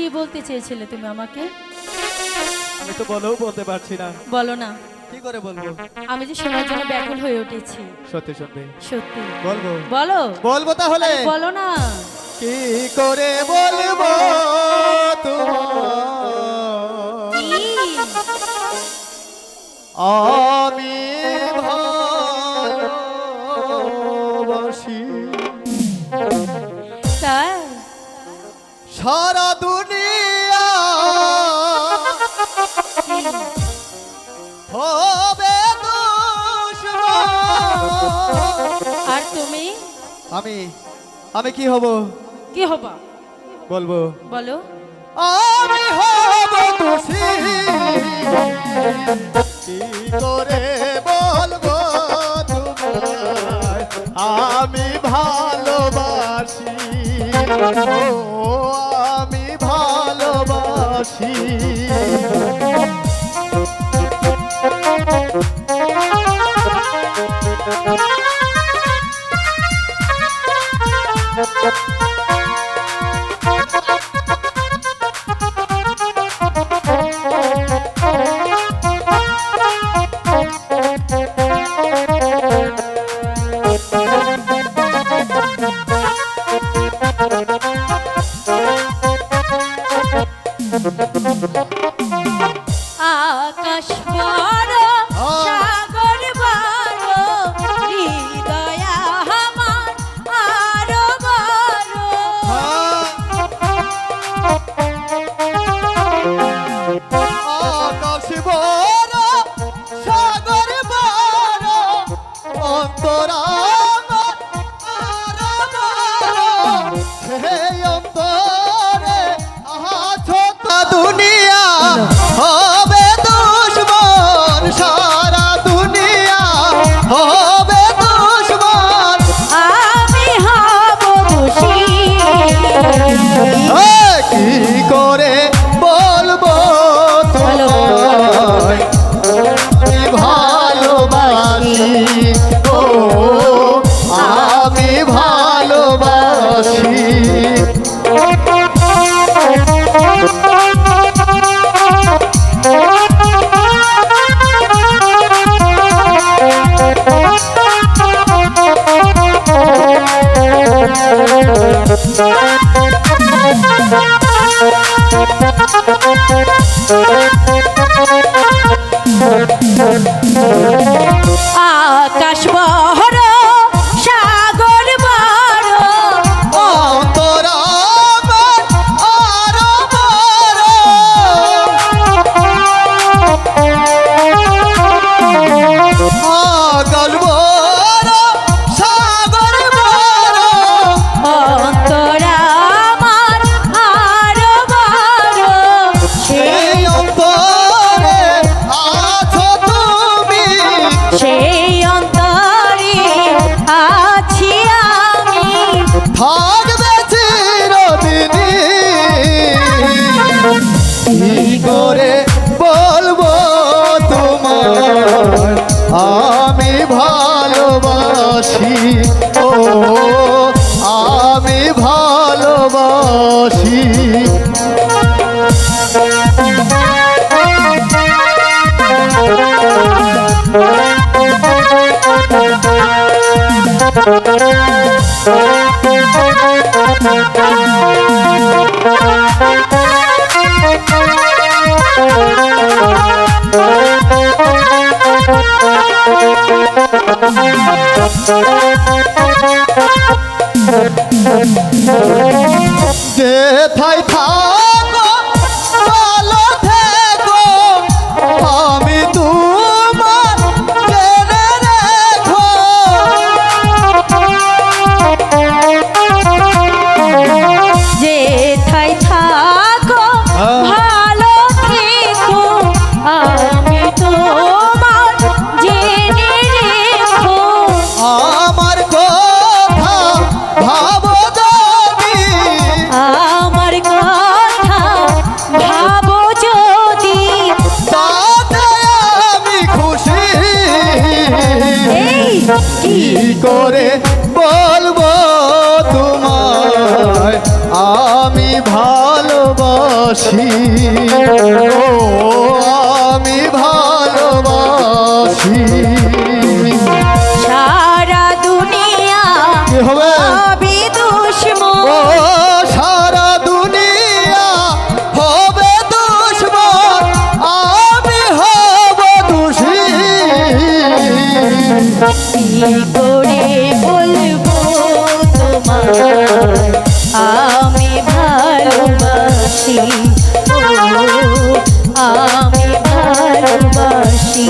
কি বলতে চেয়েছিলে তুমি আমাকে? আমি তো বলেও বলতে পারছি না। বলো না। কি করে বলব? আমি যে শোনার জন্য ব্যাকুল হয়ে উঠেছি। সত্যি সত্যি। সত্যি। বলব। বলো। বলব তাহলে? বলো না। কি করে বলব কি? তোমার আমি হবে। আর তুমি? আমি আমি কি হব? কি হবা? বলব। বলো। আমি হব দোষী। কি করে বলব আমি ভালোবাসি। ও আমি ভালোবাসি। দুনিয়া আকাশ থাকবে চিরদিনই। করে বলব তোমার আমি ভালোবাসি ও আমি ভালোবাসি। যেথায় কি করে বলব তোমায়? আমি ভালোবাসি। করে বলব তোমার আমি ভালোবাসি। আমি ভালোবাসি।